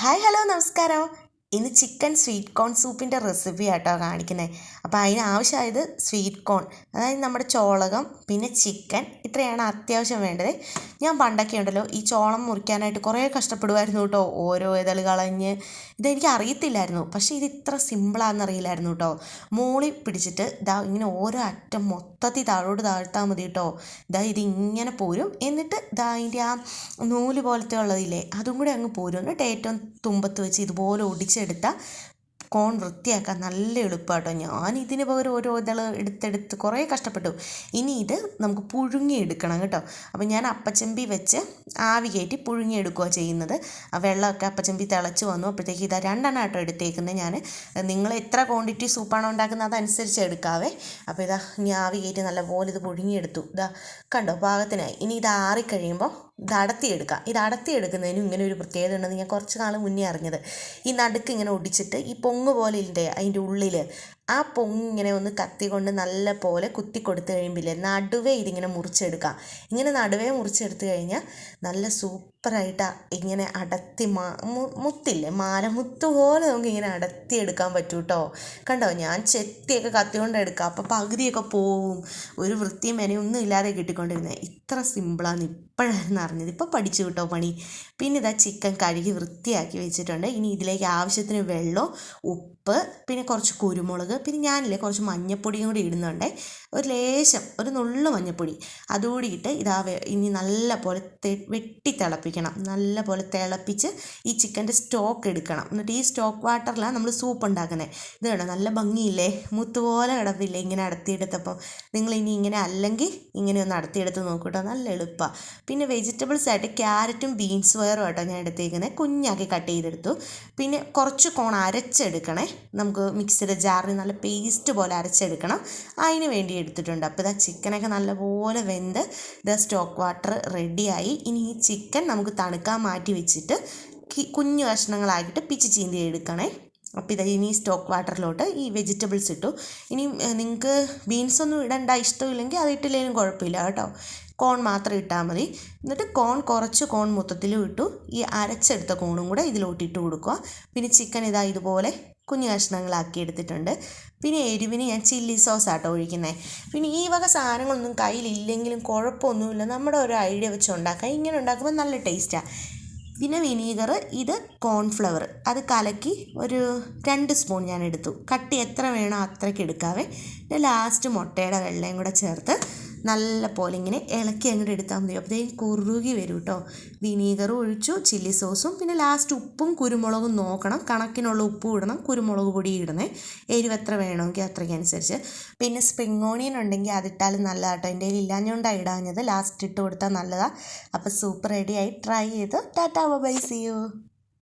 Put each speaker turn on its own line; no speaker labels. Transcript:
Hi hello నమస్కారం. ഇന്ന് chicken sweet corn സൂപ്പിന്റെ റെസിപ്പി ആട്ടോ കാണിക്കുന്നത്. അപ്പോൾ അതിന് ആവശ്യമായത് സ്വീറ്റ് കോൺ അതായത് നമ്മുടെ ചോളകം പിന്നെ ചിക്കൻ ഇത്രയാണ് അത്യാവശ്യം വേണ്ടത്. ഞാൻ പണ്ടൊക്കെ ഉണ്ടല്ലോ ഈ ചോളം മുറിക്കാനായിട്ട് കുറേ കഷ്ടപ്പെടുമായിരുന്നു കേട്ടോ ഓരോ ഇതൾ കളഞ്ഞ്. ഇതെനിക്ക് അറിയത്തില്ലായിരുന്നു പക്ഷേ ഇത് ഇത്ര സിമ്പിളാണെന്ന് അറിയില്ലായിരുന്നു കേട്ടോ. മൂളി പിടിച്ചിട്ട് ഇതാ ഇങ്ങനെ ഓരോ അറ്റം മൊത്തത്തിൽ താഴോട്ട് താഴ്ത്താൽ മതി കേട്ടോ. ഇതാ ഇതിങ്ങനെ പോരും എന്നിട്ട് ഇതാ അതിന്റെ ആ നൂൽ പോലത്തെ ഉള്ളതില്ലേ അതും കൂടി അങ്ങ് പോരും. എന്നിട്ട് ഏറ്റവും തുമ്പത്ത് വെച്ച് ഇതുപോലെ ഒടിച്ചെടുത്ത കോൺ വൃത്തിയാക്കാൻ നല്ല എളുപ്പമാട്ടോ. ഞാൻ ഇതിന് പകരം ഓരോ ഇതൾ എടുത്തെടുത്ത് കുറേ കഷ്ടപ്പെട്ടു. ഇനി ഇത് നമുക്ക് പുഴുങ്ങിയെടുക്കണം കേട്ടോ. അപ്പോൾ ഞാൻ അപ്പച്ചമ്പി വെച്ച് ആവി കയറ്റി പുഴുങ്ങിയെടുക്കുക ചെയ്യുന്നത്. ആ വെള്ളമൊക്കെ അപ്പച്ചമ്പി തിളച്ച് വന്നു. അപ്പോഴത്തേക്ക് ഇതാ രണ്ടെണ്ണം കേട്ടോ എടുത്തേക്കുന്നത് ഞാൻ. നിങ്ങൾ എത്ര ക്വാണ്ടിറ്റി സൂപ്പാണോ ഉണ്ടാക്കുന്നത് അതനുസരിച്ച് എടുക്കാവേ. അപ്പോൾ ഇതാ ഞാൻ ആവി കയറ്റി നല്ലപോലെ ഇത് പുഴുങ്ങിയെടുത്തു. ഇതാ കണ്ടോ പാകത്തിനായി. ഇനി ഇത് ആറിക്കഴിയുമ്പോൾ ഇത് അടത്തിയെടുക്കാം ഇത് അടത്തിയെടുക്കുന്നതിനും ഇങ്ങനെ ഒരു പ്രത്യേകത ഉണ്ടെന്ന് ഞാൻ കുറച്ച് നാൾ മുന്നേ അറിഞ്ഞത്. ഈ നടുക്ക് ഇങ്ങനെ ഒടിച്ചിട്ട് ഈ പൊങ്ങ് പോലെ ഇല്ലേ അതിന്റെ ഉള്ളിൽ ആ പൊങ്ങിങ്ങനെ ഒന്ന് കത്തി കൊണ്ട് നല്ല പോലെ കുത്തി കൊടുത്തു കഴിയുമ്പില്ലേ നടുവേ ഇതിങ്ങനെ മുറിച്ചെടുക്കാം. ഇങ്ങനെ നടുവേ മുറിച്ചെടുത്തു കഴിഞ്ഞാൽ നല്ല സൂപ്പറായിട്ട് ഇങ്ങനെ അടത്തി മാ മുത്തില്ലേ? മാലമുത്ത് പോലെ നമുക്ക് ഇങ്ങനെ അടത്തി എടുക്കാൻ പറ്റും കേട്ടോ കണ്ടോ? ഞാൻ ചെത്തിയൊക്കെ കത്തിക്കൊണ്ട് എടുക്കാം. അപ്പോൾ പകുതിയൊക്കെ പോവും. ഒരു വൃത്തിയും മെനയൊന്നും ഇല്ലാതെ കിട്ടിക്കൊണ്ടിരുന്നത് ഇത്ര സിമ്പിളാണ് ഇപ്പോഴായിരുന്നു അറിഞ്ഞത്. ഇപ്പോൾ പഠിച്ചു കിട്ടോ പണി. പിന്നെ ഇതാ ചിക്കൻ കഴുകി വൃത്തിയാക്കി വെച്ചിട്ടുണ്ട്. ഇനി ഇതിലേക്ക് ആവശ്യത്തിന് വെള്ളം ഉപ്പ് പിന്നെ കുറച്ച് കുരുമുളക് പിന്നെ ഞാനില്ലേ കുറച്ച് മഞ്ഞപ്പൊടിയും കൂടി ഇടുന്നുണ്ട്. ഒരു ലേശം ഒരു നുള്ളു മഞ്ഞപ്പൊടി. അതുകൂടി ഇട്ട് ഇതാ ഇനി നല്ല പോലെ വെട്ടി തിളപ്പിക്കണം. നല്ല പോലെ തിളപ്പിച്ച് ഈ ചിക്കന്റെ സ്റ്റോക്ക് എടുക്കണം. എന്നിട്ട് ഈ സ്റ്റോക്ക് വാട്ടറിലാണ് നമ്മൾ സൂപ്പ് ഉണ്ടാക്കുന്നത് ഇത് കണ്ടോ? നല്ല ഭംഗിയില്ലേ? മുത്തുപോലെ കിടപ്പില്ലേ ഇങ്ങനെ അടത്തിയെടുത്തപ്പം. നിങ്ങൾ ഇനി ഇങ്ങനെ അല്ലെങ്കിൽ ഇങ്ങനെ ഒന്ന് അടത്തിയെടുത്ത് നോക്കൂട്ടോ നല്ല എളുപ്പമാണ് പിന്നെ വെജിറ്റബിൾസ് ആയിട്ട് ക്യാരറ്റും ബീൻസ് വയറും ആട്ടോ ഞാൻ എടുത്തേക്കുന്നത് കുഞ്ഞാക്കി കട്ട് ചെയ്തെടുത്തു. പിന്നെ കുറച്ച് കോൺ അരച്ചെടുക്കണേ. നമുക്ക് മിക്സിയുടെ ജാറിൽ നല്ല പേസ്റ്റ് പോലെ അരച്ചെടുക്കണം. അതിന് വേണ്ടി എടുത്തിട്ടുണ്ട്. അപ്പോൾ ഇതാ ചിക്കനൊക്കെ നല്ലപോലെ വെന്ത് ഇത് സ്റ്റോക്ക് വാട്ടർ റെഡിയായി ഇനി ഈ ചിക്കൻ നമുക്ക് തണുക്കാൻ മാറ്റി വെച്ചിട്ട് കുഞ്ഞു കഷ്ണങ്ങളായിട്ട് പിച്ച് ചീന്തി എടുക്കണേ. അപ്പോൾ ഇതാ ഇനി സ്റ്റോക്ക് വാട്ടറിലോട്ട് ഈ വെജിറ്റബിൾസ് ഇട്ടു. ഇനി നിങ്ങൾക്ക് ബീൻസ് ഒന്നും ഇടണ്ട ഇഷ്ടമില്ലെങ്കിൽ അത് ഇട്ടില്ലെങ്കിലും കുഴപ്പമില്ല കേട്ടോ. കോൺ മാത്രം ഇട്ടാൽ മതി. എന്നിട്ട് കോൺ കുറച്ച് കോൺ മൊത്തത്തിലും ഇട്ടു. ഈ അരച്ചെടുത്ത കോണും കൂടെ ഇതിലോട്ട് ഇട്ട് കൊടുക്കുക. പിന്നെ ചിക്കൻ ഇതാ ഇതുപോലെ കുഞ്ഞു കഷ്ണങ്ങളാക്കി എടുത്തിട്ടുണ്ട്. പിന്നെ എരിവിന് ഞാൻ ചില്ലി സോസ് ആട്ടോ ഒഴിക്കുന്നത് പിന്നെ ഈ വക സാധനങ്ങളൊന്നും കയ്യിലില്ലെങ്കിലും കുഴപ്പമൊന്നുമില്ല. നമ്മുടെ ഒരു ഐഡിയ വെച്ച് ഉണ്ടാക്കാം ഇങ്ങനെ ഉണ്ടാക്കുമ്പോൾ നല്ല ടേസ്റ്റാണ് പിന്നെ വിനീഗർ ഇത് കോൺഫ്ലവർ. അത് കലക്കി ഒരു രണ്ട് സ്പൂൺ ഞാൻ എടുത്തു. കട്ടി എത്ര വേണോ അത്രയ്ക്ക് എടുക്കാവേ. പിന്നെ ലാസ്റ്റ് മുട്ടയുടെ വെള്ളയും കൂടെ ചേർത്ത് നല്ല പോലെ ഇങ്ങനെ ഇളക്കി അങ്ങോട്ട് എടുത്താൽ മതി. അപ്പോഴത്തേക്കും കുറുകി വരും കേട്ടോ വിനീഗറും ഒഴിച്ചു ചില്ലി സോസും പിന്നെ ലാസ്റ്റ് ഉപ്പും കുരുമുളകും നോക്കണം. കണക്കിനുള്ള ഉപ്പ് ഇടണം കുരുമുളക് പൊടി ഇടണേ. എരിവ് എത്ര വേണമെങ്കിൽ അത്രയ്ക്ക് അനുസരിച്ച്. പിന്നെ സ്പ്രിങ് ഓണിയൻ ഉണ്ടെങ്കിൽ അതിട്ടാലും നല്ലതാട്ടോ എന്റെ കയ്യിൽ ഇടാഞ്ഞത്. ലാസ്റ്റ് ഇട്ട് കൊടുത്താൽ നല്ലതാണ് അപ്പോൾ സൂപ്പർ റെഡിയായി ട്രൈ ചെയ്ത്. Tata bye C U